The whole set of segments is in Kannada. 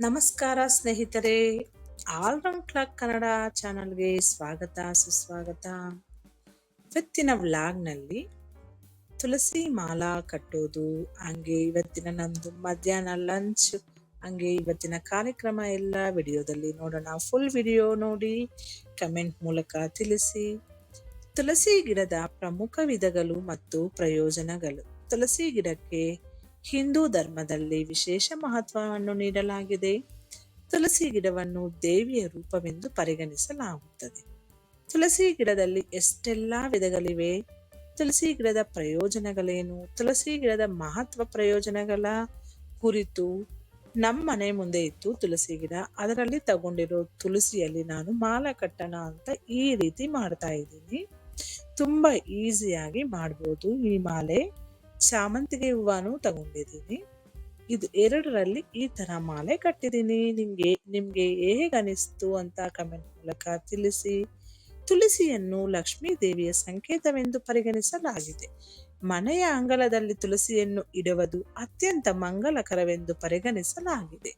ನಮಸ್ಕಾರ ಸ್ನೇಹಿತರೆ ಆಲ್ರೌಂಡ್ ಕ್ಲಾಕ್ ಕನ್ನಡ ಚಾನಲ್ಗೆ ಸ್ವಾಗತ, ಸುಸ್ವಾಗತ. ಇವತ್ತಿನ ವ್ಲಾಗ್ನಲ್ಲಿ ತುಳಸಿ ಮಾಲಾ ಕಟ್ಟೋದು, ಹಂಗೆ ಇವತ್ತಿನ ನಮ್ದು ಮಧ್ಯಾಹ್ನ ಲಂಚ್ ಹಂಗೆ ಇವತ್ತಿನ ಕಾರ್ಯಕ್ರಮ ಎಲ್ಲ ವಿಡಿಯೋದಲ್ಲಿ ನೋಡೋಣ. ಫುಲ್ ವಿಡಿಯೋ ನೋಡಿ ಕಮೆಂಟ್ ಮೂಲಕ ತಿಳಿಸಿ. ತುಳಸಿ ಗಿಡದ ಪ್ರಮುಖ ವಿಧಗಳು ಮತ್ತು ಪ್ರಯೋಜನಗಳು. ತುಳಸಿ ಗಿಡಕ್ಕೆ ಹಿಂದೂ ಧರ್ಮದಲ್ಲಿ ವಿಶೇಷ ಮಹತ್ವವನ್ನು ನೀಡಲಾಗಿದೆ. ತುಳಸಿ ಗಿಡವನ್ನು ದೇವಿಯ ರೂಪವೆಂದು ಪರಿಗಣಿಸಲಾಗುತ್ತದೆ. ತುಳಸಿ ಗಿಡದಲ್ಲಿ ಎಷ್ಟೆಲ್ಲ ವಿಧಗಳಿವೆ? ತುಳಸಿ ಗಿಡದ ಪ್ರಯೋಜನಗಳೇನು? ತುಳಸಿ ಗಿಡದ ಮಹತ್ವ ಪ್ರಯೋಜನಗಳ ಕುರಿತು ನಮ್ಮ ಮನೆ ಮುಂದೆ ಇತ್ತು ತುಳಸಿ ಗಿಡ. ಅದರಲ್ಲಿ ತಗೊಂಡಿರೋ ತುಳಸಿಯಲ್ಲಿ ನಾನು ಮಾಲ ಕಟ್ಟಣ ಅಂತ ಈ ರೀತಿ ಮಾಡ್ತಾ ಇದ್ದೀನಿ. ತುಂಬಾ ಈಸಿಯಾಗಿ ಮಾಡ್ಬೋದು ಈ ಮಾಲೆ. ಶಾಮಂತಿಗೆ ಹೂವನು ತಗೊಂಡಿದ್ದೀನಿ. ಇದು ಎರಡರಲ್ಲಿ ಈ ತರ ಮಾಲೆ ಕಟ್ಟಿದ್ದೀನಿ. ನಿಮ್ಗೆ ನಿಮ್ಗೆ ಹೇಗೆ ಅನಿಸ್ತು ಅಂತ ಕಮೆಂಟ್ ಮೂಲಕ ತಿಳಿಸಿ. ತುಳಸಿಯನ್ನು ಲಕ್ಷ್ಮೀ ದೇವಿಯ ಸಂಕೇತವೆಂದು ಪರಿಗಣಿಸಲಾಗಿದೆ. ಮನೆಯ ಅಂಗಳದಲ್ಲಿ ತುಳಸಿಯನ್ನು ಇಡುವುದು ಅತ್ಯಂತ ಮಂಗಲಕರವೆಂದು ಪರಿಗಣಿಸಲಾಗಿದೆ.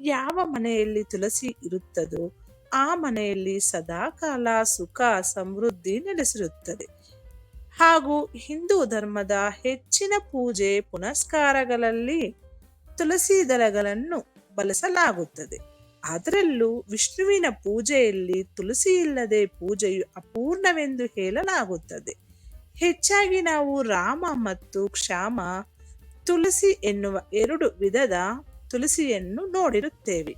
ಯಾವ ಮನೆಯಲ್ಲಿ ತುಳಸಿ ಇರುತ್ತದೋ ಆ ಮನೆಯಲ್ಲಿ ಸದಾಕಾಲ ಸುಖ, ಸಮೃದ್ಧಿ ನೆಲೆಸಿರುತ್ತದೆ. ಹಾಗೂ ಹಿಂದೂ ಧರ್ಮದ ಹೆಚ್ಚಿನ ಪೂಜೆ ಪುನಸ್ಕಾರಗಳಲ್ಲಿ ತುಳಸಿ ದಳಗಳನ್ನು ಬಳಸಲಾಗುತ್ತದೆ. ಅದರಲ್ಲೂ ವಿಷ್ಣುವಿನ ಪೂಜೆಯಲ್ಲಿ ತುಳಸಿ ಇಲ್ಲದೆ ಪೂಜೆಯು ಅಪೂರ್ಣವೆಂದು ಹೇಳಲಾಗುತ್ತದೆ. ಹೆಚ್ಚಾಗಿ ನಾವು ರಾಮ ಮತ್ತು ಕ್ಷಾಮ, ತುಳಸಿ ಎನ್ನುವ ಎರಡು ವಿಧದ ತುಳಸಿಯನ್ನು ನೋಡಿರುತ್ತೇವೆ.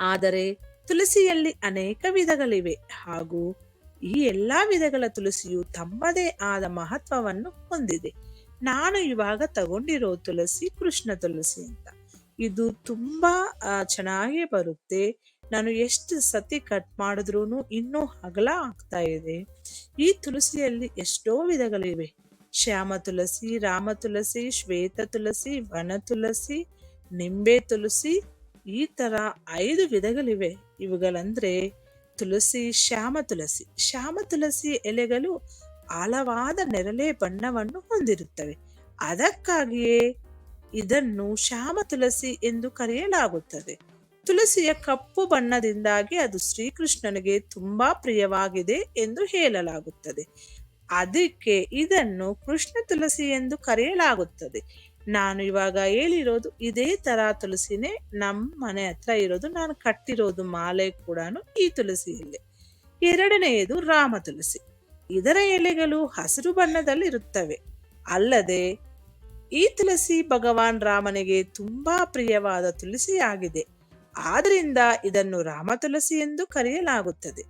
ಆದರೆ ತುಳಸಿಯಲ್ಲಿ ಅನೇಕ ವಿಧಗಳಿವೆ ಹಾಗೂ ಈ ಎಲ್ಲಾ ವಿಧಗಳ ತುಳಸಿಯು ತಮ್ಮದೇ ಆದ ಮಹತ್ವವನ್ನು ಹೊಂದಿದೆ. ನಾನು ಇವಾಗ ತಗೊಂಡಿರೋ ತುಳಸಿ ಕೃಷ್ಣ ತುಳಸಿ ಅಂತ. ಇದು ತುಂಬಾ ಚೆನ್ನಾಗಿ ಬರುತ್ತೆ. ನಾನು ಎಷ್ಟು ಸತಿ ಕಟ್ ಮಾಡಿದ್ರು ಇನ್ನೂ ಹಗಲ ಆಗ್ತಾ ಇದೆ. ಈ ತುಳಸಿಯಲ್ಲಿ ಎಷ್ಟೋ ವಿಧಗಳಿವೆ. ಶ್ಯಾಮ ತುಳಸಿ, ರಾಮ ತುಳಸಿ, ಶ್ವೇತ ತುಳಸಿ, ವನ ತುಳಸಿ, ನಿಂಬೆ ತುಳಸಿ, ಈ ತರ ಐದು ವಿಧಗಳಿವೆ. ಇವುಗಳಂದ್ರೆ ತುಳಸಿ, ಶ್ಯಾಮ ತುಳಸಿ. ಶ್ಯಾಮ ತುಳಸಿ ಎಲೆಗಳು ಆಳವಾದ ನೆರಳೆ ಬಣ್ಣವನ್ನು ಹೊಂದಿರುತ್ತವೆ. ಅದಕ್ಕಾಗಿಯೇ ಇದನ್ನು ಶ್ಯಾಮ ತುಳಸಿ ಎಂದು ಕರೆಯಲಾಗುತ್ತದೆ. ತುಳಸಿಯ ಕಪ್ಪು ಬಣ್ಣದಿಂದಾಗಿ ಅದು ಶ್ರೀಕೃಷ್ಣನಿಗೆ ತುಂಬಾ ಪ್ರಿಯವಾಗಿದೆ ಎಂದು ಹೇಳಲಾಗುತ್ತದೆ. ಅದಕ್ಕೆ ಇದನ್ನು ಕೃಷ್ಣ ತುಳಸಿ ಎಂದು ಕರೆಯಲಾಗುತ್ತದೆ. ನಾನು ಇವಾಗ ಹೇಳಿರೋದು ಇದೇ ತರ ತುಳಸಿನೇ ನಮ್ಮ ಮನೆ ಹತ್ರ ಇರೋದು. ನಾನು ಕಟ್ಟಿರೋದು ಮಾಲೆ ಕೂಡ ಈ ತುಳಸಿಯಲ್ಲಿ. ಎರಡನೆಯದು ರಾಮ ತುಳಸಿ. ಇದರ ಎಲೆಗಳು ಹಸಿರು ಬಣ್ಣದಲ್ಲಿ ಇರುತ್ತವೆ ಅಲ್ಲದೆ ಈ ತುಳಸಿ ಭಗವಾನ್ ರಾಮನಿಗೆ ತುಂಬಾ ಪ್ರಿಯವಾದ ತುಳಸಿಯಾಗಿದೆ. ಆದ್ದರಿಂದ ಇದನ್ನು ರಾಮ ತುಳಸಿ ಎಂದು ಕರೆಯಲಾಗುತ್ತದೆ.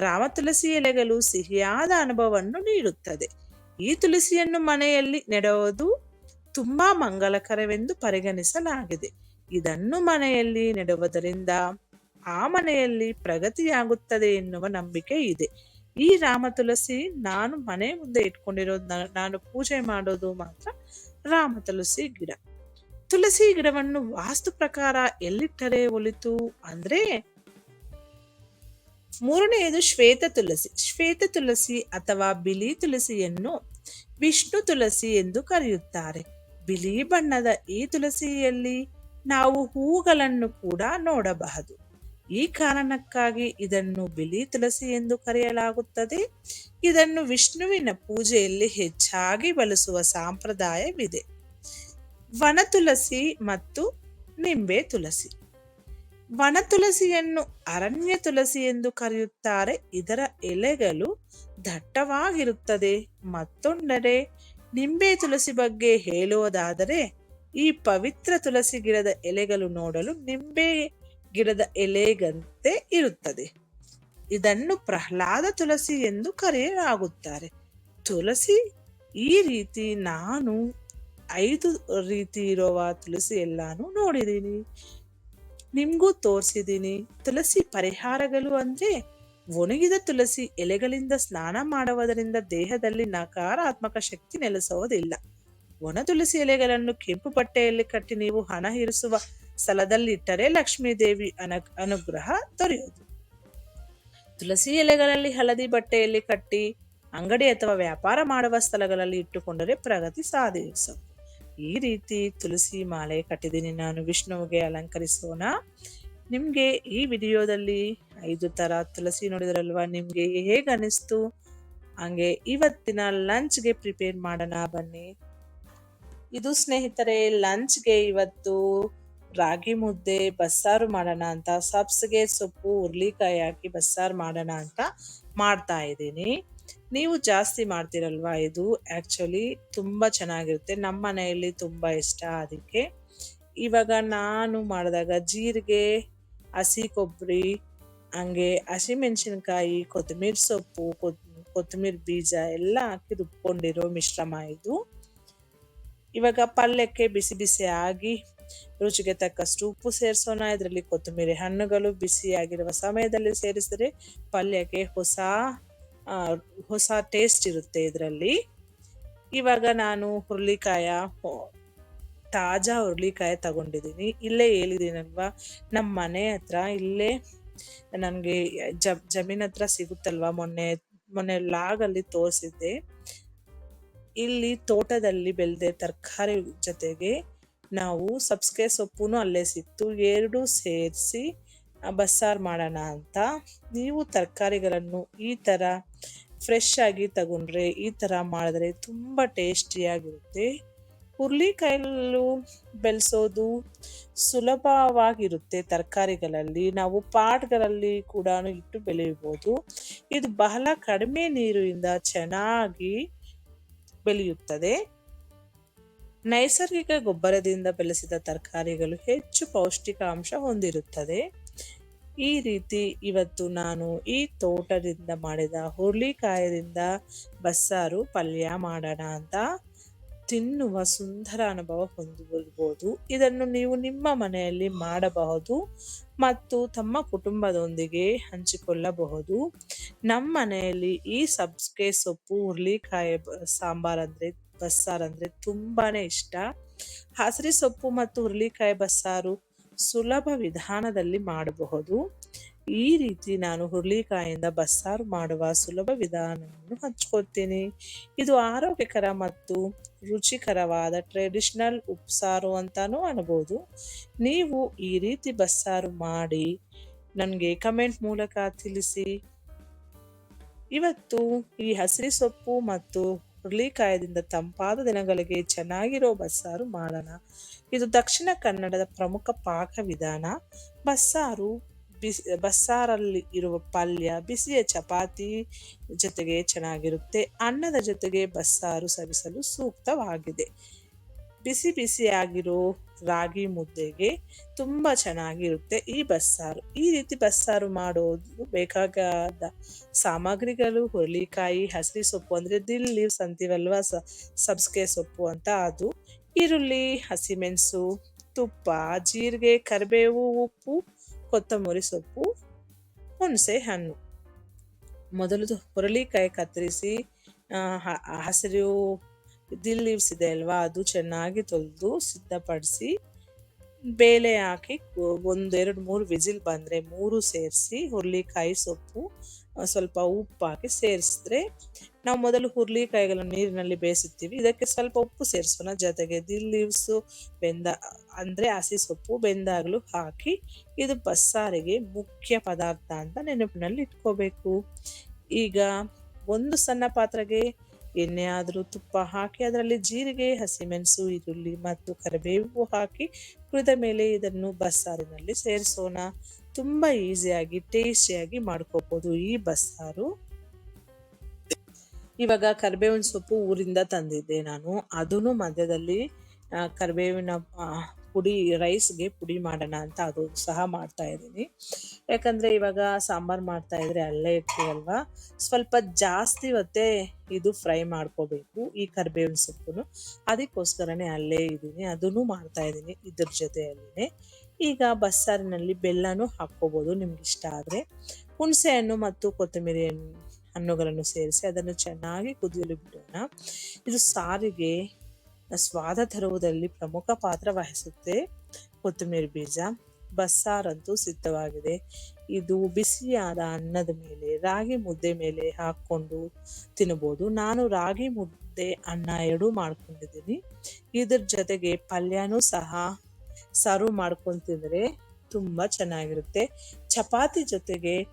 ರಾಮ ತುಳಸಿ ಎಲೆಗಳು ಸಿಹಿಯಾದ ಅನುಭವವನ್ನು ನೀಡುತ್ತದೆ. ಈ ತುಳಸಿಯನ್ನು ಮನೆಯಲ್ಲಿ ನೆಡುವುದು ತುಂಬಾ ಮಂಗಲಕರವೆಂದು ಪರಿಗಣಿಸಲಾಗಿದೆ. ಇದನ್ನು ಮನೆಯಲ್ಲಿ ನೆಡುವುದರಿಂದ ಆ ಮನೆಯಲ್ಲಿ ಪ್ರಗತಿಯಾಗುತ್ತದೆ ಎನ್ನುವ ನಂಬಿಕೆ ಇದೆ. ಈ ರಾಮ ತುಳಸಿ ನಾನು ಮನೆ ಮುಂದೆ ಇಟ್ಕೊಂಡಿರೋದು ನಾನು ಪೂಜೆ ಮಾಡೋದು ಮಾತ್ರ ರಾಮ ತುಳಸಿ ಗಿಡ. ತುಳಸಿ ಗಿಡವನ್ನು ವಾಸ್ತು ಪ್ರಕಾರ ಎಲ್ಲಿಟ್ಟರೆ ಒಲಿತು ಅಂದ್ರೆ ಮೂರನೆಯದು ಶ್ವೇತ ತುಳಸಿ ಶ್ವೇತ ತುಳಸಿ ಅಥವಾ ಬಿಳಿ ತುಳಸಿಯನ್ನು ವಿಷ್ಣು ತುಳಸಿ ಎಂದು ಕರೆಯುತ್ತಾರೆ. ಬಿಳಿ ಬಣ್ಣದ ಈ ತುಳಸಿಯಲ್ಲಿ ನಾವು ಹೂಗಳನ್ನು ಕೂಡ ನೋಡಬಹುದು. ಈ ಕಾರಣಕ್ಕಾಗಿ ಇದನ್ನು ಬಿಳಿ ತುಳಸಿ ಎಂದು ಕರೆಯಲಾಗುತ್ತದೆ. ಇದನ್ನು ವಿಷ್ಣುವಿನ ಪೂಜೆಯಲ್ಲಿ ಹೆಚ್ಚಾಗಿ ಬಳಸುವ ಸಂಪ್ರದಾಯವಿದೆ. ವನ ತುಳಸಿ ಮತ್ತು ನಿಂಬೆ ತುಳಸಿ ವನ ತುಳಸಿಯನ್ನು ಅರಣ್ಯ ತುಳಸಿ ಎಂದು ಕರೆಯುತ್ತಾರೆ. ಇದರ ಎಲೆಗಳು ದಟ್ಟವಾಗಿರುತ್ತದೆ. ಮತ್ತೊಂದೆಡೆ ನಿಂಬೆ ತುಳಸಿ ಬಗ್ಗೆ ಹೇಳುವುದಾದರೆ, ಈ ಪವಿತ್ರ ತುಳಸಿ ಗಿಡದ ಎಲೆಗಳು ನೋಡಲು ನಿಂಬೆ ಗಿಡದ ಎಲೆಗಂತೆ ಇರುತ್ತದೆ. ಇದನ್ನು ಪ್ರಹ್ಲಾದ ತುಳಸಿ ಎಂದು ಕರೆಯಲಾಗುತ್ತಾರೆ. ತುಳಸಿ, ಈ ರೀತಿ ನಾನು ಐದು ರೀತಿ ಇರುವ ತುಳಸಿ ಎಲ್ಲಾನು ನೋಡಿದ್ದೀನಿ ನಿಮಗೂ ತೋರಿಸಿದ್ದೀನಿ ತುಳಸಿ ಪರಿಹಾರಗಳು ಅಂದ್ರೆ ಒಣಗಿದ ತುಳಸಿ ಎಲೆಗಳಿಂದ ಸ್ನಾನ ಮಾಡುವುದರಿಂದ ದೇಹದಲ್ಲಿ ನಕಾರಾತ್ಮಕ ಶಕ್ತಿ ನೆಲೆಸೋದಿಲ್ಲ. ಒಣ ತುಳಸಿ ಎಲೆಗಳನ್ನು ಕೆಂಪು ಬಟ್ಟೆಯಲ್ಲಿ ಕಟ್ಟಿ ನೀವು ಹಣ ಇರಿಸುವ ಸ್ಥಳದಲ್ಲಿ ಇಟ್ಟರೆ ಲಕ್ಷ್ಮೀ ದೇವಿ ಅನ, ಅನುಗ್ರಹ ದೊರೆಯುವುದು. ತುಳಸಿ ಎಲೆಗಳಲ್ಲಿ ಹಳದಿ ಬಟ್ಟೆಯಲ್ಲಿ ಕಟ್ಟಿ ಅಂಗಡಿ ಅಥವಾ ವ್ಯಾಪಾರ ಮಾಡುವ ಸ್ಥಳಗಳಲ್ಲಿ ಇಟ್ಟುಕೊಂಡರೆ ಪ್ರಗತಿ ಸಾಧಿಸಬಹುದು ಈ ರೀತಿ ತುಳಸಿ ಮಾಲೆ ಕಟ್ಟಿದ್ದೀನಿ ನಾನು ವಿಷ್ಣುವಿಗೆ ಅಲಂಕರಿಸೋಣ. ನಿಮಗೆ ಈ ವಿಡಿಯೋದಲ್ಲಿ ಐದು ಥರ ತುಳಸಿ ನೋಡಿದ್ರಲ್ವಾ? ನಿಮಗೆ ಹೇಗೆ ಅನಿಸ್ತು? ಹಂಗೆ ಇವತ್ತಿನ ಲಂಚ್ಗೆ ಪ್ರಿಪೇರ್ ಮಾಡೋಣ ಬನ್ನಿ. ಇದು ಸ್ನೇಹಿತರೆ, ಲಂಚ್ಗೆ ಇವತ್ತು ರಾಗಿ ಮುದ್ದೆ, ಬಸ್ಸಾರು ಮಾಡೋಣ ಅಂತ, ಸಬ್ಸಿಗೆ ಸೊಪ್ಪು ಹುರ್ಲಿಕಾಯಿ ಹಾಕಿ ಬಸ್ಸಾರು ಮಾಡೋಣ ಅಂತ ಮಾಡ್ತಾ ಇದ್ದೀನಿ. ನೀವು ಜಾಸ್ತಿ ಮಾಡ್ತಿರಲ್ವಾ ಇದು? ಆ್ಯಕ್ಚುಲಿ ತುಂಬ ಚೆನ್ನಾಗಿರುತ್ತೆ. ನಮ್ಮ ಮನೆಯಲ್ಲಿ ತುಂಬ ಇಷ್ಟ ಅದಕ್ಕೆ. ಇವಾಗ ನಾನು ಮಾಡಿದಾಗ ಜೀರಿಗೆ ಹಸಿ ಕೊಬ್ಬರಿ, ಹಂಗೆ ಹಸಿಮೆಣಸಿನ್ಕಾಯಿ ಕೊತ್ತಂಬರಿ ಸೊಪ್ಪು ಕೊತ್ತಂಬರಿ ಬೀಜ ಎಲ್ಲ ಹಾಕಿ ರುಬ್ಕೊಂಡಿರೋ ಮಿಶ್ರಮ ಇದು. ಇವಾಗ ಪಲ್ಯಕ್ಕೆ ಬಿಸಿ ಬಿಸಿ ಆಗಿ ರುಚಿಗೆ ತಕ್ಕಷ್ಟು ಉಪ್ಪು ಸೇರಿಸೋಣ. ಇದರಲ್ಲಿ ಕೊತ್ತಂಬರಿ ಹಣ್ಣುಗಳು ಬಿಸಿಯಾಗಿರುವ ಸಮಯದಲ್ಲಿ ಸೇರಿಸಿದ್ರೆ ಪಲ್ಯಕ್ಕೆ ಹೊಸ ಹೊಸ ಟೇಸ್ಟ್ ಇರುತ್ತೆ ಇದರಲ್ಲಿ. ಇವಾಗ ನಾನು ಹುರುಳಿಕಾಯ ತಾಜಾ ಹುರುಳಿಕಾಯಿ ತಗೊಂಡಿದ್ದೀನಿ ಇಲ್ಲೇ ಹೇಳಿದ್ದೀನಲ್ವಾ ನಮ್ಮ ಮನೆ ಹತ್ರ ಇಲ್ಲೇ ನನಗೆ ಜ, ಜಮೀನ್ ಹತ್ರ ಸಿಗುತ್ತಲ್ವಾ ಮೊನ್ನೆ ಮೊನ್ನೆ ಲಾಗಲ್ಲಿ ತೋರಿಸಿದ್ದೆ. ಇಲ್ಲಿ ತೋಟದಲ್ಲಿ ಬೆಳೆದ ತರಕಾರಿ ಜೊತೆಗೆ ನಾವು ಸಬ್ಸ್ಗೆ ಸೊಪ್ಪು ಅಲ್ಲೇ ಸಿಕ್ತು. ಎರಡು ಸೇರಿಸಿ ಬಸ್ಸಾರು ಮಾಡೋಣ ಅಂತ. ನೀವು ತರಕಾರಿಗಳನ್ನು ಈ ಥರ ಫ್ರೆಶ್ ಆಗಿ ತಗೊಂಡ್ರೆ, ಈ ಥರ ಮಾಡಿದ್ರೆ ತುಂಬ ಟೇಸ್ಟಿಯಾಗಿರುತ್ತೆ ಹುರುಳಿಕಾಯಲ್ಲೂ ಬೆಳೆಸೋದು ಸುಲಭವಾಗಿರುತ್ತೆ ತರಕಾರಿಗಳಲ್ಲಿ. ನಾವು ಪಾಟ್ಗಳಲ್ಲಿ ಕೂಡ ಇಟ್ಟು ಬೆಳೆಯಬಹುದು. ಇದು ಬಹಳ ಕಡಿಮೆ ನೀರಿನಿಂದ ಚೆನ್ನಾಗಿ ಬೆಳೆಯುತ್ತದೆ. ನೈಸರ್ಗಿಕ ಗೊಬ್ಬರದಿಂದ ಬೆಳೆಸಿದ ತರಕಾರಿಗಳು ಹೆಚ್ಚು ಪೌಷ್ಟಿಕಾಂಶ ಹೊಂದಿರುತ್ತದೆ. ಈ ರೀತಿ ಇವತ್ತು ನಾನು ಈ ತೋಟದಿಂದ ಮಾಡಿದ ಹುರುಳಿಕಾಯದಿಂದ ಬಸ್ಸಾರು ಪಲ್ಯ ಮಾಡೋಣ ಅಂತ ತಿನ್ನುವ ಸುಂದರ ಅನುಭವ ಹೊಂದಿರ್ಬೋದು ಇದನ್ನು ನೀವು ನಿಮ್ಮ ಮನೆಯಲ್ಲಿ ಮಾಡಬಹುದು ಮತ್ತು ತಮ್ಮ ಕುಟುಂಬದೊಂದಿಗೆ ಹಂಚಿಕೊಳ್ಳಬಹುದು. ನಮ್ಮ ಮನೆಯಲ್ಲಿ ಈ ಸಬ್ಸ್ಗೆ ಸೊಪ್ಪು, ಹುರುಳಿಕಾಯಿ ಸಾಂಬಾರ್ ಅಂದ್ರೆ, ಬಸ್ಸಾರ್ ಅಂದ್ರೆ ತುಂಬಾನೇ ಇಷ್ಟ. ಹಸಿರಿ ಸೊಪ್ಪು ಮತ್ತು ಹುರುಳಿಕಾಯಿ, ಬಸ್ಸಾರು ಸುಲಭ ವಿಧಾನದಲ್ಲಿ ಮಾಡಬಹುದು. ಈ ರೀತಿ ನಾನು ಹುರುಳಿಕಾಯಿಂದ ಬಸ್ಸಾರು ಮಾಡುವ ಸುಲಭ ವಿಧಾನವನ್ನು ಹಂಚ್ಕೊತೀನಿ ಇದು ಆರೋಗ್ಯಕರ ಮತ್ತು ರುಚಿಕರವಾದ ಟ್ರೆಡಿಷನಲ್ ಉಪ್ಸಾರು ಅಂತಾನೂ ಅನ್ಬೋದು. ನೀವು ಈ ರೀತಿ ಬಸ್ಸಾರು ಮಾಡಿ ನನಗೆ ಕಮೆಂಟ್ ಮೂಲಕ ತಿಳಿಸಿ. ಇವತ್ತು ಈ ಹಸಿರು ಸೊಪ್ಪು ಮತ್ತು ಹುರುಳಿಕಾಯದಿಂದ ತಂಪಾದ ದಿನಗಳಿಗೆ ಚೆನ್ನಾಗಿರೋ ಬಸ್ಸಾರು ಮಾಡೋಣ. ಇದು ದಕ್ಷಿಣ ಕನ್ನಡದ ಪ್ರಮುಖ ಪಾಕ ವಿಧಾನ. ಬಸ್ಸಾರು ಬಿಸಿ, ಬಸ್ಸಾರಲ್ಲಿ ಇರುವ ಪಲ್ಯ, ಬಿಸಿಯ ಚಪಾತಿ ಜೊತೆಗೆ ಚೆನ್ನಾಗಿರುತ್ತೆ. ಅನ್ನದ ಜೊತೆಗೆ ಬಸ್ಸಾರು ಸವಿಸಲು ಸೂಕ್ತವಾಗಿದೆ. ಬಿಸಿ ಬಿಸಿಯಾಗಿರೋ ರಾಗಿ ಮುದ್ದೆಗೆ ತುಂಬ ಚೆನ್ನಾಗಿರುತ್ತೆ ಈ ಬಸ್ಸಾರು. ಈ ರೀತಿ ಬಸ್ಸಾರು ಮಾಡೋದು ಬೇಕಾದ ಸಾಮಗ್ರಿಗಳು, ಹುರುಳಿಕಾಯಿ ಹಸಿ ಸೊಪ್ಪು ಅಂದರೆ ದಿಲ್ ಲೀವ್ಸ್ ಸ, ಸಬ್ಸ್ಗೆ ಸೊಪ್ಪು ಅಂತ ಅದು. ಈರುಳ್ಳಿ, ಹಸಿಮೆಣಸು, ತುಪ್ಪ, ಜೀರಿಗೆ, ಕರಿಬೇವು, ಉಪ್ಪು ಕೊತ್ತಂಬರಿ ಸೊಪ್ಪು, ಹುಣಸೆ ಹಣ್ಣು. ಮೊದಲು ಹುರಳಿಕಾಯಿ ಕತ್ತರಿಸಿ ಹಸಿರು ದಿಲ್ ಲೀವ್ಸ್ ಇದೆ ಅಲ್ವಾ, ಅದು ಚೆನ್ನಾಗಿ ತೊಳೆದು ಸಿದ್ಧಪಡಿಸಿ, ಬೇಳೆ ಹಾಕಿ, ಒಂದೆರಡು ಮೂರು ವಿಜಿಲ್ ಬಂದರೆ ಮೂರು ಸೇರಿಸಿ ಹುರುಳಿಕಾಯಿ ಸೊಪ್ಪು ಸ್ವಲ್ಪ ಉಪ್ಪು ಹಾಕಿ ಸೇರಿಸಿದ್ರೆ ನಾವು ಮೊದಲು ಹುರುಳಿಕಾಯಿಗಳನ್ನು ನೀರಿನಲ್ಲಿ ಬೇಯಿಸುತ್ತೀವಿ. ಇದಕ್ಕೆ ಸ್ವಲ್ಪ ಉಪ್ಪು ಸೇರಿಸೋಣ. ಜೊತೆಗೆ ದಿಲ್ ಲೀವ್ಸು ಬೆಂದ, ಅಂದರೆ ಹಸಿ ಸೊಪ್ಪು, ಬೆಂದಾಗಲೂ ಹಾಕಿ ಇದು ಬಸ್ಸಾರಿಗೆ ಮುಖ್ಯ ಪದಾರ್ಥ ಅಂತ ನೆನಪಿನಲ್ಲಿ ಇಟ್ಕೋಬೇಕು. ಈಗ ಒಂದು ಸಣ್ಣ ಪಾತ್ರೆಗೆ ಎಣ್ಣೆ ಆದರೂ ತುಪ್ಪ ಹಾಕಿ ಅದರಲ್ಲಿ ಜೀರಿಗೆ, ಹಸಿಮೆಣಸು, ಈರುಳ್ಳಿ ಮತ್ತು ಕರಿಬೇವು ಹಾಕಿ ಕುಡಿದ ಮೇಲೆ ಇದನ್ನು ಬಸ್ಸಾರಿನಲ್ಲಿ ಸೇರಿಸೋಣ. ತುಂಬ ಈಸಿಯಾಗಿ, ಟೇಸ್ಟಿಯಾಗಿ ಮಾಡ್ಕೋಬೋದು ಈ ಬಸ್ಸಾರು. ಇವಾಗ ಕರಿಬೇವಿನ ಸೊಪ್ಪು ಊರಿಂದ ತಂದಿದ್ದೆ ನಾನು. ಅದನ್ನು ಮಧ್ಯದಲ್ಲಿ ಕರಿಬೇವಿನ ಪುಡಿ, ರೈಸ್ಗೆ ಪುಡಿ ಮಾಡೋಣ ಅಂತ ಅದು ಸಹ ಮಾಡ್ತಾ ಇದ್ದೀನಿ. ಯಾಕಂದ್ರೆ ಇವಾಗ ಸಾಂಬಾರ್ ಮಾಡ್ತಾ ಇದ್ರೆ ಅಲ್ಲೇ ಇರ್ತೀವಲ್ವಾ ಸ್ವಲ್ಪ ಜಾಸ್ತಿ ಹೊತ್ತೇ ಇದು ಫ್ರೈ ಮಾಡ್ಕೋಬೇಕು ಈ ಕರಿಬೇವಿನ ಸೊಪ್ಪುನು ಅದಕ್ಕೋಸ್ಕರನೇ ಅಲ್ಲೇ ಇದ್ದೀನಿ. ಅದನ್ನು ಮಾಡ್ತಾ ಇದ್ದೀನಿ ಇದ್ರ ಜೊತೆಯಲ್ಲಿನೇ ಈಗ ಬಸ್ಸಾರಿನಲ್ಲಿ ಬೆಲ್ಲನೂ ಹಾಕ್ಕೋಬೋದು ನಿಮ್ಗೆ ಇಷ್ಟ ಆದರೆ. ಹುಣಸೆ ಹಣ್ಣು ಮತ್ತು ಕೊತ್ತಂಬರಿ ಹಣ್ಣು, ಹಣ್ಣುಗಳನ್ನು ಸೇರಿಸಿ ಅದನ್ನು ಚೆನ್ನಾಗಿ ಕುದಿಯಲು ಬಿಡೋಣ. ಇದು ಸಾರಿಗೆ ಸ್ವಾದ ತರುವುದರಲ್ಲಿ ಪ್ರಮುಖ ಪಾತ್ರ ವಹಿಸುತ್ತೆ. ಕೊತ್ತಂಬರಿ ಬೀಜ ಬಸ್ಸಾರಂತೂ ಸಿದ್ಧವಾಗಿದೆ. ಇದು ಬಿಸಿಯಾದ ಅನ್ನದ ಮೇಲೆ, ರಾಗಿ ಮುದ್ದೆ ಮೇಲೆ ಹಾಕ್ಕೊಂಡು ತಿನ್ನಬಹುದು ನಾನು ರಾಗಿ ಮುದ್ದೆ ಅನ್ನ ಎರಡೂ ಮಾಡ್ಕೊಂಡಿದ್ದೀನಿ. ಇದ್ರ ಜೊತೆಗೆ ಪಲ್ಯನೂ ಸಹ ಸರ್ವ್ ಮಾಡ್ಕೊಂಡು ತಿಂದರೆ ತುಂಬ ಚೆನ್ನಾಗಿರುತ್ತೆ. ಚಪಾತಿ ಜೊತೆಗೆ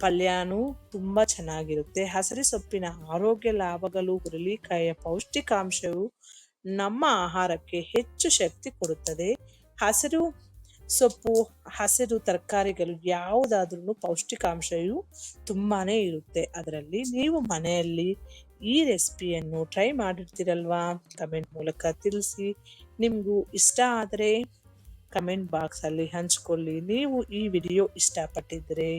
ಪಲ್ಯನೂ ತುಂಬ ಚೆನ್ನಾಗಿರುತ್ತೆ. ಹಸಿರು ಸೊಪ್ಪಿನ ಆರೋಗ್ಯ ಲಾಭಗಳು ಹುರುಳಿಕಾಯಿಯ ಪೌಷ್ಟಿಕಾಂಶವು ನಮ್ಮ ಆಹಾರಕ್ಕೆ ಹೆಚ್ಚು ಶಕ್ತಿ ಕೊಡುತ್ತದೆ. ಹಸಿರು ಸೊಪ್ಪು, ಹಸಿರು ತರಕಾರಿಗಳು ಯಾವುದಾದ್ರೂ ಪೌಷ್ಟಿಕಾಂಶವು ತುಂಬಾನೇ ಇರುತ್ತೆ. ಅದರಲ್ಲಿ ನೀವು ಮನೆಯಲ್ಲಿ ಈ ರೆಸಿಪಿಯನ್ನು ಟ್ರೈ ಮಾಡಿರ್ತೀರಲ್ವಾ? ಕಮೆಂಟ್ ಮೂಲಕ ತಿಳಿಸಿ. ನಿಮಗೂ ಇಷ್ಟ ಆದರೆ ಕಮೆಂಟ್ ಬಾಕ್ಸಲ್ಲಿ ಹಂಚ್ಕೊಳ್ಳಿ. ನೀವು ಈ ವಿಡಿಯೋ ಇಷ್ಟಪಟ್ಟಿದ್ರೆ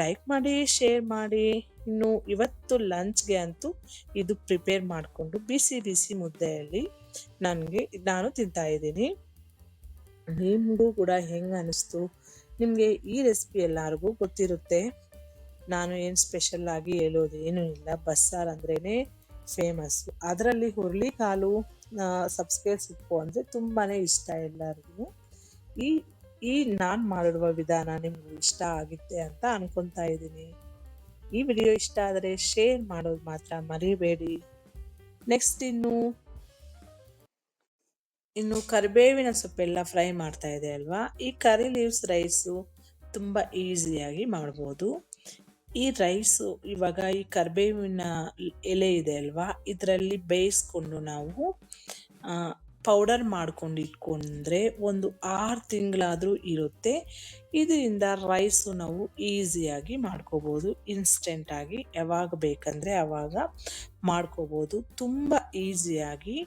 ಲೈಕ್ ಮಾಡಿ, ಶೇರ್ ಮಾಡಿ. ಇನ್ನು ಇವತ್ತು ಲಂಚ್ಗೆ ಅಂತೂ ಇದು ಪ್ರಿಪೇರ್ ಮಾಡಿಕೊಂಡು ಬಿಸಿ ಬಿಸಿ ಮುದ್ದೆಯಲ್ಲಿ ನನಗೆ ನಾನು ತಿಂತಾ ಇದ್ದೀನಿ. ನಿಮಗೂ ಕೂಡ ಹೆಂಗೆ ಅನ್ನಿಸ್ತು ನಿಮಗೆ ಈ ರೆಸಿಪಿ ಎಲ್ಲರಿಗೂ ಗೊತ್ತಿರುತ್ತೆ. ನಾನು ಏನು ಸ್ಪೆಷಲ್ ಆಗಿ ಹೇಳೋದು ಏನೂ ಇಲ್ಲ. ಬಸ್ಸಾರು ಅಂದ್ರೇ ಫೇಮಸ್ ಅದರಲ್ಲಿ ಹುರುಳಿಕಾಳು ಸಬ್ಸ್ಗೆ ಸೊಪ್ಪು ಅಂದರೆ ತುಂಬಾ ಇಷ್ಟ ಎಲ್ಲರಿಗೂ. ಈ ಈ ನಾನು ಮಾಡಿರುವ ವಿಧಾನ ನಿಮ್ಗೆ ಇಷ್ಟ ಆಗುತ್ತೆ ಅಂತ ಅನ್ಕೊಂತಾ ಇದ್ದೀನಿ. ಈ ವಿಡಿಯೋ ಇಷ್ಟ ಆದರೆ ಶೇರ್ ಮಾಡೋದು ಮಾತ್ರ ಮರಿಬೇಡಿ. ನೆಕ್ಸ್ಟ್ ಇನ್ನು ಇನ್ನು ಕರಿಬೇವಿನ ಸೊಪ್ಪೆಲ್ಲ ಫ್ರೈ ಮಾಡ್ತಾ ಇದೆ ಅಲ್ವಾ? ಈ ಕರಿ ಲೀವ್ಸ್ ರೈಸು ತುಂಬ ಈಸಿಯಾಗಿ ಮಾಡ್ಬೋದು. ಈ ರೈಸು ಇವಾಗ ಈ ಕರಿಬೇವಿನ ಎಲೆ ಇದೆ ಅಲ್ವಾ? ಇದರಲ್ಲಿ ಬೇಯಿಸ್ಕೊಂಡು ನಾವು ಪೌಡರ್ ಮಾಡ್ಕೊಂಡು ಇಟ್ಕೊಂಡ್ರೆ ಒಂದು ಆರು ತಿಂಗಳಾದರೂ ಇರುತ್ತೆ. ಇದರಿಂದ ರೈಸು ನಾವು ಈಸಿಯಾಗಿ ಮಾಡ್ಕೋಬೋದು. ಇನ್ಸ್ಟೆಂಟಾಗಿ ಯಾವಾಗ ಬೇಕಂದರೆ ಆವಾಗ ಮಾಡ್ಕೋಬೋದು. ತುಂಬ ಈಸಿಯಾಗಿ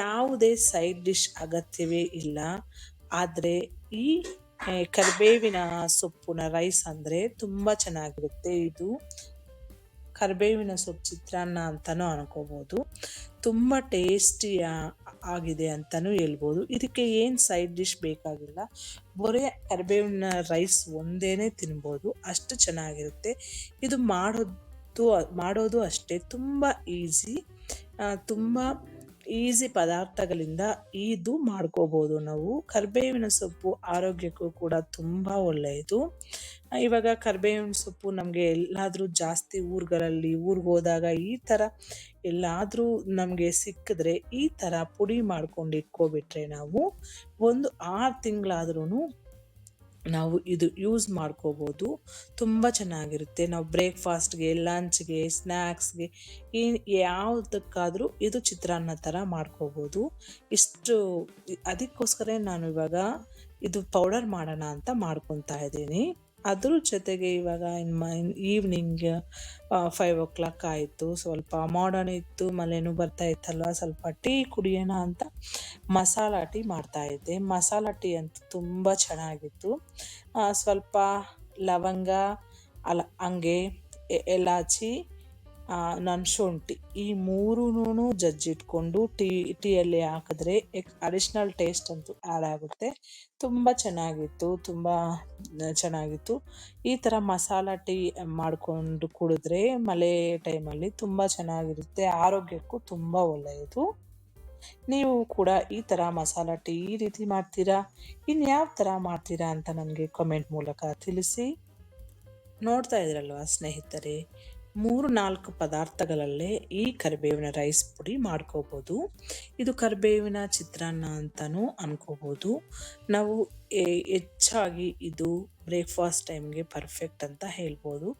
ಯಾವುದೇ ಸೈಡ್ ಡಿಶ್ ಅಗತ್ಯವೇ ಇಲ್ಲ. ಆದರೆ ಈ ಕರಿಬೇವಿನ ಸೊಪ್ಪಿನ ರೈಸ್ ಅಂದರೆ ತುಂಬ ಚೆನ್ನಾಗಿರುತ್ತೆ. ಇದು ಕರಿಬೇವಿನ ಸೊಪ್ಪು ಚಿತ್ರಾನ್ನ ಅಂತಲೂ ಅನ್ಕೋಬೋದು. ತುಂಬ ಟೇಸ್ಟಿಯ ಆಗಿದೆ ಅಂತಲೂ ಹೇಳ್ಬೋದು. ಇದಕ್ಕೆ ಏನು ಸೈಡ್ ಡಿಶ್ ಬೇಕಾಗಿಲ್ಲ. ಬರೀ ಕರಿಬೇವಿನ ರೈಸ್ ಒಂದೇ ತಿನ್ಬೋದು. ಅಷ್ಟು ಚೆನ್ನಾಗಿರುತ್ತೆ. ಇದು ಮಾಡೋದು ಮಾಡೋದು ಅಷ್ಟೇ. ತುಂಬ ಈಸಿ ತುಂಬ ಈಸಿ ಪದಾರ್ಥಗಳಿಂದ ಇದು ಮಾಡ್ಕೋಬೋದು ನಾವು. ಕರಿಬೇವಿನ ಸೊಪ್ಪು ಆರೋಗ್ಯಕ್ಕೂ ಕೂಡ ತುಂಬ ಒಳ್ಳೆಯದು. ಇವಾಗ ಕರಿಬೇವಿನ ಸೊಪ್ಪು ನಮಗೆ ಎಲ್ಲಾದರೂ ಜಾಸ್ತಿ ಊರುಗಳಲ್ಲಿ, ಊರಿಗೆ ಹೋದಾಗ ಈ ಥರ ಎಲ್ಲಾದರೂ ನಮಗೆ ಸಿಕ್ಕಿದ್ರೆ ಈ ಥರ ಪುಡಿ ಮಾಡ್ಕೊಂಡು ಇಟ್ಕೊಬಿಟ್ರೆ ನಾವು ಒಂದು ಆರು ತಿಂಗಳಾದ್ರೂ ನಾವು ಇದು ಯೂಸ್ ಮಾಡ್ಕೋಬೋದು. ತುಂಬ ಚೆನ್ನಾಗಿರುತ್ತೆ. ನಾವು ಬ್ರೇಕ್ಫಾಸ್ಟ್ಗೆ ಲಂಚ್ಗೆ ಸ್ನ್ಯಾಕ್ಸ್ಗೆ ಏನು ಯಾವುದಕ್ಕಾದರೂ ಇದು ಚಿತ್ರಾನ್ನ ಥರ ಮಾಡ್ಕೋಬೋದು. ಇಷ್ಟು ಅದಕ್ಕೋಸ್ಕರ ನಾನು ಇವಾಗ ಇದು ಪೌಡರ್ ಮಾಡೋಣ ಅಂತ ಮಾಡ್ಕೊತಾ ಇದ್ದೀನಿ. ಅದ್ರ ಜೊತೆಗೆ ಇವಾಗ ಇನ್ನು ಈವ್ನಿಂಗ್ ಫೈವ್ ಓ ಕ್ಲಾಕ್ ಆಯಿತು. ಸ್ವಲ್ಪ ಮಾಡರ್ನ್ ಇತ್ತು ಮಳೆನೂ ಬರ್ತಾ ಇತ್ತಲ್ವ? ಸ್ವಲ್ಪ ಟೀ ಕುಡಿಯೋಣ ಅಂತ ಮಸಾಲ ಟೀ ಮಾಡ್ತಾ ಇದ್ದೆ. ಮಸಾಲ ಟೀ ಅಂತೂ ತುಂಬ ಚೆನ್ನಾಗಿತ್ತು. ಸ್ವಲ್ಪ ಲವಂಗ, ಅಲ, ಹಂಗೆ ಎಲಾಚಿ ನನ್ನ ಶುಂಠಿ. ಈ ಮೂರೂ ಜಜ್ಜಿಟ್ಕೊಂಡು ಟೀ, ಟೀಯಲ್ಲಿ ಹಾಕಿದ್ರೆ ಅಡಿಷ್ನಲ್ ಟೇಸ್ಟ್ ಅಂತೂ ಆ್ಯಡ್ ಆಗುತ್ತೆ. ತುಂಬ ಚೆನ್ನಾಗಿತ್ತು ತುಂಬ ಚೆನ್ನಾಗಿತ್ತು. ಈ ಥರ ಮಸಾಲ ಟೀ ಮಾಡಿಕೊಂಡು ಕುಡಿದ್ರೆ ಮಳೆ ಟೈಮಲ್ಲಿ ತುಂಬ ಚೆನ್ನಾಗಿರುತ್ತೆ, ಆರೋಗ್ಯಕ್ಕೂ ತುಂಬ ಒಳ್ಳೆಯದು. ನೀವು ಕೂಡ ಈ ಥರ ಮಸಾಲ ಟೀ ಈ ರೀತಿ ಮಾಡ್ತೀರಾ? ಇನ್ಯಾವ ಥರ ಮಾಡ್ತೀರಾ ಅಂತ ನನಗೆ ಕಮೆಂಟ್ ಮೂಲಕ ತಿಳಿಸಿ. ನೋಡ್ತಾ ಇದ್ರಲ್ವಾ ಸ್ನೇಹಿತರೆ? ಮೂರು ನಾಲ್ಕು ಪದಾರ್ಥಗಳಲ್ಲೇ ಈ ಕರಿಬೇವಿನ ರೈಸ್ ಪುಡಿ ಮಾಡ್ಕೋಬೋದು. ಇದು ಕರಿಬೇವಿನ ಚಿತ್ರಾನ್ನ ಅಂತಲೂ ಅನ್ಕೋಬೋದು. ನಾವು ಹೆಚ್ಚಾಗಿ ಇದು ಬ್ರೇಕ್ಫಾಸ್ಟ್ ಟೈಮ್ಗೆ ಪರ್ಫೆಕ್ಟ್ ಅಂತ ಹೇಳ್ಬೋದು.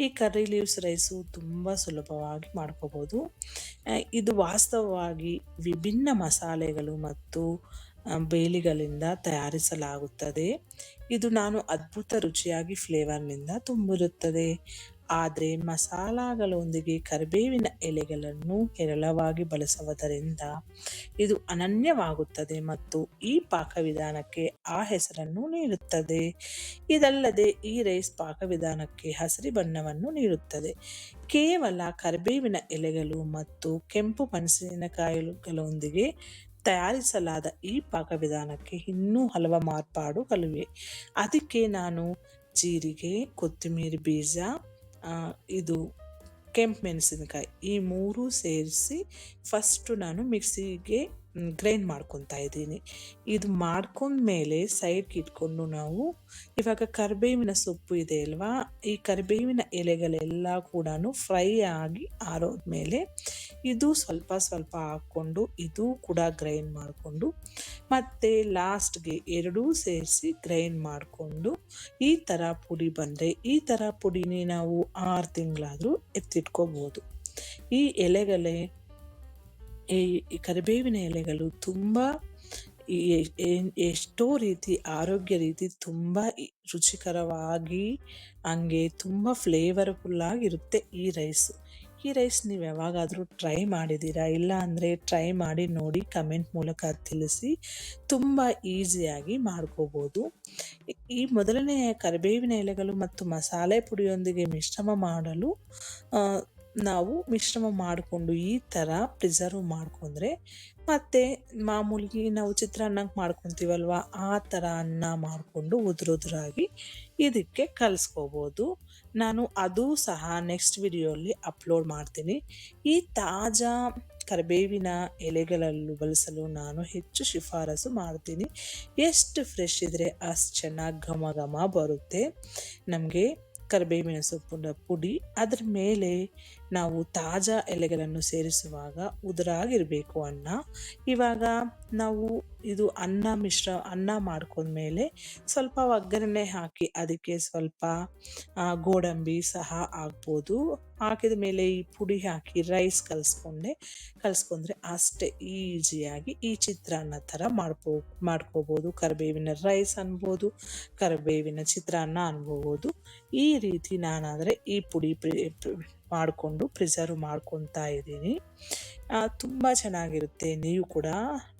ಈ ಕರ್ರಿ ಲೀವ್ಸ್ ರೈಸು ತುಂಬ ಸುಲಭವಾಗಿ ಮಾಡ್ಕೋಬೋದು. ಇದು ವಾಸ್ತವವಾಗಿ ವಿಭಿನ್ನ ಮಸಾಲೆಗಳು ಮತ್ತು ಬೇಲಿಗಳಿಂದ ತಯಾರಿಸಲಾಗುತ್ತದೆ. ಇದು ನಾನು ಅದ್ಭುತ ರುಚಿಯಾಗಿ ಫ್ಲೇವರ್ನಿಂದ ತುಂಬಿರುತ್ತದೆ. ಆದರೆ ಮಸಾಲಾಗಳೊಂದಿಗೆ ಕರಿಬೇವಿನ ಎಲೆಗಳನ್ನು ಹೇರಳವಾಗಿ ಬಳಸುವುದರಿಂದ ಇದು ಅನನ್ಯವಾಗುತ್ತದೆ ಮತ್ತು ಈ ಪಾಕವಿಧಾನಕ್ಕೆ ಆ ಹೆಸರನ್ನು ನೀಡುತ್ತದೆ. ಇದಲ್ಲದೆ ಈ ರೈಸ್ ಪಾಕವಿಧಾನಕ್ಕೆ ಹಸಿರು ಬಣ್ಣವನ್ನು ನೀಡುತ್ತದೆ. ಕೇವಲ ಕರಿಬೇವಿನ ಎಲೆಗಳು ಮತ್ತು ಕೆಂಪು ಮೆಣಸಿನಕಾಯಿಗಳೊಂದಿಗೆ ತಯಾರಿಸಲಾದ ಈ ಪಾಕವಿಧಾನಕ್ಕೆ ಇನ್ನೂ ಹಲವು ಮಾರ್ಪಾಡುಗಳಿವೆ. ಅದಕ್ಕೆ ನಾನು ಜೀರಿಗೆ, ಕೊತ್ತಂಬರಿ ಬೀಜ ಇದು ಕೆಂಪು ಮೆಣಸಿನಕಾಯಿ. ಈ ಮೂರು ಸೇರಿಸಿ ಫಸ್ಟು ನಾನು ಮಿಕ್ಸಿಗೆ ಗ್ರೈಂಡ್ ಮಾಡ್ಕೊತಾ ಇದ್ದೀನಿ. ಇದು ಮಾಡ್ಕೊಂಡ್ಮೇಲೆ ಸೈಡ್ಗೆ ಇಟ್ಕೊಂಡು ನಾವು ಇವಾಗ ಕರಿಬೇವಿನ ಸೊಪ್ಪು ಇದೆ ಅಲ್ವಾ? ಈ ಕರಿಬೇವಿನ ಎಲೆಗಳೆಲ್ಲ ಕೂಡ ಫ್ರೈ ಆಗಿ ಆರೋದ್ಮೇಲೆ ಇದು ಸ್ವಲ್ಪ ಸ್ವಲ್ಪ ಹಾಕ್ಕೊಂಡು, ಇದು ಕೂಡ ಗ್ರೈಂಡ್ ಮಾಡಿಕೊಂಡು, ಮತ್ತೆ ಲಾಸ್ಟ್ಗೆ ಎರಡೂ ಸೇರಿಸಿ ಗ್ರೈಂಡ್ ಮಾಡಿಕೊಂಡು, ಈ ಥರ ಪುಡಿ ಬಂದರೆ, ಈ ಥರ ಪುಡಿನೇ ನಾವು ಆರು ತಿಂಗಳಾದರೂ ಎತ್ತಿಟ್ಕೋಬೋದು. ಈ ಎಲೆಗಳೇ, ಈ ಕರಿಬೇವಿನ ಎಲೆಗಳು ತುಂಬ ಎಷ್ಟೋ ರೀತಿ ಆರೋಗ್ಯ ರೀತಿ ತುಂಬ ರುಚಿಕರವಾಗಿ, ಹಂಗೆ ತುಂಬ ಫ್ಲೇವರ್ಫುಲ್ಲಾಗಿರುತ್ತೆ ಈ ರೈಸ್ ಈ ರೈಸ್ ನೀವು ಯಾವಾಗಾದರೂ ಟ್ರೈ ಮಾಡಿದ್ದೀರಾ? ಇಲ್ಲ ಅಂದರೆ ಟ್ರೈ ಮಾಡಿ ನೋಡಿ ಕಮೆಂಟ್ ಮೂಲಕ ತಿಳಿಸಿ. ತುಂಬ ಈಸಿಯಾಗಿ ಮಾಡ್ಕೋಬೋದು. ಈ ಮೊದಲನೆಯ ಕರಿಬೇವಿನ ಎಲೆಗಳು ಮತ್ತು ಮಸಾಲೆ ಪುಡಿಯೊಂದಿಗೆ ಮಿಶ್ರಮ ಮಾಡಲು ನಾವು ಮಿಶ್ರಮ ಮಾಡಿಕೊಂಡು ಈ ಥರ ಪ್ರಿಸರ್ವ್ ಮಾಡ್ಕೊಂಡ್ರೆ ಮತ್ತು ಮಾಮೂಲಿ ನಾವು ಚಿತ್ರಾನ್ನಕ್ಕೆ ಮಾಡ್ಕೊತೀವಲ್ವ? ಆ ಥರ ಅನ್ನ ಮಾಡಿಕೊಂಡು ಉದುರುದ್ರಾಗಿ ಇದಕ್ಕೆ ಕಲಿಸ್ಕೋಬೋದು. ನಾನು ಅದು ಸಹ ನೆಕ್ಸ್ಟ್ ವಿಡಿಯೋಲ್ಲಿ ಅಪ್ಲೋಡ್ ಮಾಡ್ತೀನಿ. ಈ ತಾಜಾ ಕರಿಬೇವಿನ ಎಲೆಗಳಲ್ಲೂ ಬಳಸಲು ನಾನು ಹೆಚ್ಚು ಶಿಫಾರಸು ಮಾಡ್ತೀನಿ. ಎಷ್ಟು ಫ್ರೆಶ್ ಇದ್ದರೆ ಅಷ್ಟು ಚೆನ್ನಾಗಿ ಘಮ ಘಮ ಬರುತ್ತೆ. ನಮಗೆ ಕರಿಬೇವಿನ ಸೊಪ್ಪಿನ ಪುಡಿ ಅದರ ಮೇಲೆ ನಾವು ತಾಜಾ ಎಲೆಗಳನ್ನು ಸೇರಿಸುವಾಗ ಉದುರಾಗಿರಬೇಕು ಅನ್ನ. ಇವಾಗ ನಾವು ಇದು ಅನ್ನ ಮಿಶ್ರ, ಅನ್ನ ಮಾಡ್ಕೊಂಡ್ಮೇಲೆ ಸ್ವಲ್ಪ ಒಗ್ಗರಣೆ ಹಾಕಿ ಅದಕ್ಕೆ ಸ್ವಲ್ಪ ಗೋಡಂಬಿ ಸಹ ಆಗ್ಬೋದು ಹಾಕಿದ ಮೇಲೆ ಈ ಪುಡಿ ಹಾಕಿ ರೈಸ್ ಕಲಿಸ್ಕೊಂಡೆ, ಕಲಿಸ್ಕೊಂಡ್ರೆ ಅಷ್ಟೇ ಈಜಿಯಾಗಿ ಈ ಚಿತ್ರಾನ್ನ ಥರ ಮಾಡ್ಬೋ ಮಾಡ್ಕೋಬೋದು. ಕರಿಬೇವಿನ ರೈಸ್ ಅನ್ಬೋದು, ಕರಿಬೇವಿನ ಚಿತ್ರಾನ್ನ ಅನ್ಬೋದು. ಈ ರೀತಿ ನಾನಾದರೆ ಈ ಪುಡಿ ಮಾಡಿಕೊಂಡು ಪ್ರಿಸರ್ವ್ ಮಾಡ್ಕೊತಾ ಇದ್ದೀನಿ. ತುಂಬ ಚೆನ್ನಾಗಿರುತ್ತೆ. ನೀವು ಕೂಡ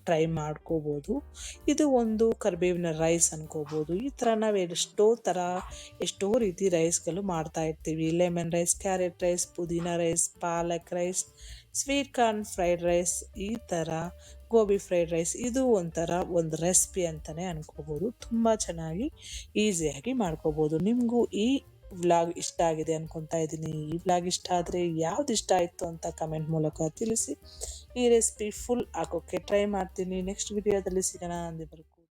ಟ್ರೈ ಮಾಡ್ಕೋಬೋದು. ಇದು ಒಂದು ಕರಿಬೇವಿನ ರೈಸ್ ಅನ್ಕೋಬೋದು. ಈ ಥರ ನಾವು ಎಷ್ಟೋ ಥರ ಎಷ್ಟೋ ರೀತಿ ರೈಸ್ಗಳು ಮಾಡ್ತಾ ಇರ್ತೀವಿ. ಲೆಮನ್ ರೈಸ್, ಕ್ಯಾರೆಟ್ ರೈಸ್, ಪುದೀನ ರೈಸ್, ಪಾಲಕ್ rice, sweet corn fried rice, ಈ ಥರ ಗೋಬಿ ಫ್ರೈಡ್ ರೈಸ್, ಇದು ಒಂಥರ ಒಂದು ರೆಸಿಪಿ ಅಂತಲೇ ಅನ್ಕೋಬೋದು. ತುಂಬ ಚೆನ್ನಾಗಿ ಈಸಿಯಾಗಿ ಮಾಡ್ಕೋಬೋದು. ನಿಮಗೂ ಈ ವ್ಲಾಗ್ ಇಷ್ಟ ಆಗಿದೆ ಅಂದ್ಕೊತಾ ಇದ್ದೀನಿ. ಈ ವ್ಲಾಗ್ ಇಷ್ಟ ಆದರೆ ಯಾವ್ದು ಇಷ್ಟ ಆಯಿತು ಅಂತ ಕಮೆಂಟ್ ಮೂಲಕ ತಿಳಿಸಿ. ಈ ರೆಸಿಪಿ ಫುಲ್ ಹಾಕೋಕ್ಕೆ ಟ್ರೈ ಮಾಡ್ತೀನಿ. ನೆಕ್ಸ್ಟ್ ವಿಡಿಯೋದಲ್ಲಿ ಸಿಗೋಣ. ಅಂದಿಬ್ಬರು